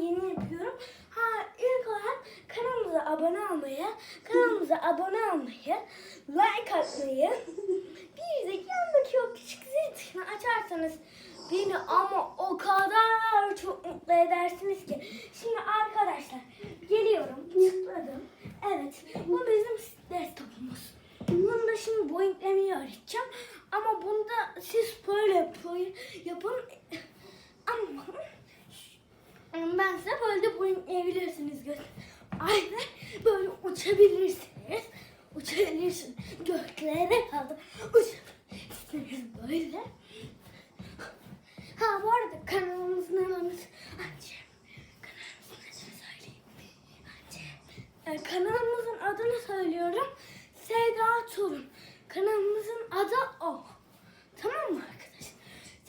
yeni yapıyorum. Ha ilk olarak kanalımıza abone olmayı, kanalımıza abone olmayı, like atmayı, bir de yanındaki o küçük zil tuşunu açarsanız beni ama o kadar çok mutlu edersiniz ki. Şimdi arkadaşlar geliyorum, tıkladım. Evet, bu bizim desktopumuz. Bunu da şimdi boyutlamayı öğreteceğim. Ama bunda siz böyle yapın. Ben size böyle. Gö- Aynen böyle uçabilirsiniz. Uçabilirsiniz. Göklere kaldı. Uçabilirsiniz böyle. Ha bu arada kanalımızın. Açayım. Ee, kanalımızın adını söylüyorum. Seda Turun. Kanalımızın adı o. Tamam mı arkadaşlar?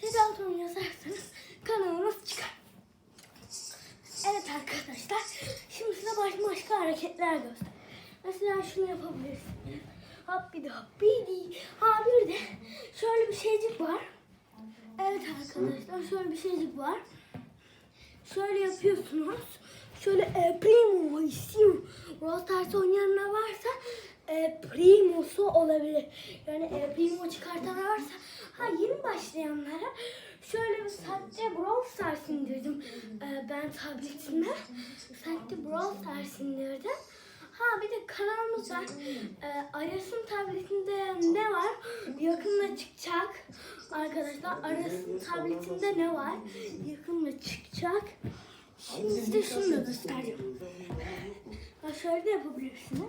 Seda Turun yazarsanız kanalımız çıkar. Evet arkadaşlar. Şimdi size başka başka hareketler göster. Mesela şunu yapabilirsiniz. Hop bir de hop bir de. Ha bir de şöyle bir şeycik var. Evet arkadaşlar şöyle bir şeycik var. Şöyle yapıyorsunuz. Şöyle e, primo isim. Brawl Stars oynayanlar varsa e, primosu olabilir. Yani e, primo çıkartan varsa ha yeni başlayanlara şöyle bir sadece Brawl Stars indirdim. E, ben tabletime sadece Brawl Stars indirdim. Ha bir de kanalımız var. E, Aras'ın tabletinde ne var? Yakında çıkacak. Arkadaşlar Aras'ın tabletinde ne var? Yakında çıkacak. Şimdi size şunu da göstereceğim. Şöyle de yapabilirsiniz.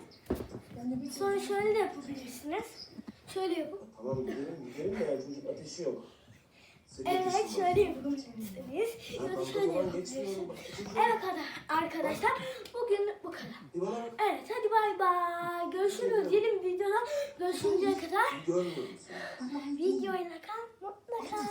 Sonra şöyle de yapabilirsiniz. Şöyle yapıp. Tamam gidelim gidelim de yani çocuk ateşi yok. Senin ateşin Evet var. şöyle yapabilirsiniz. Ya da şöyle yapabilirsiniz. Evet kada- arkadaşlar bugün bu kadar. Bir bana bak. Evet hadi bay bay. Görüşürüz. Yeni bir videoda görüşünceye kadar. Görmüyorum seni. Videoyla kal. Mutlu kal.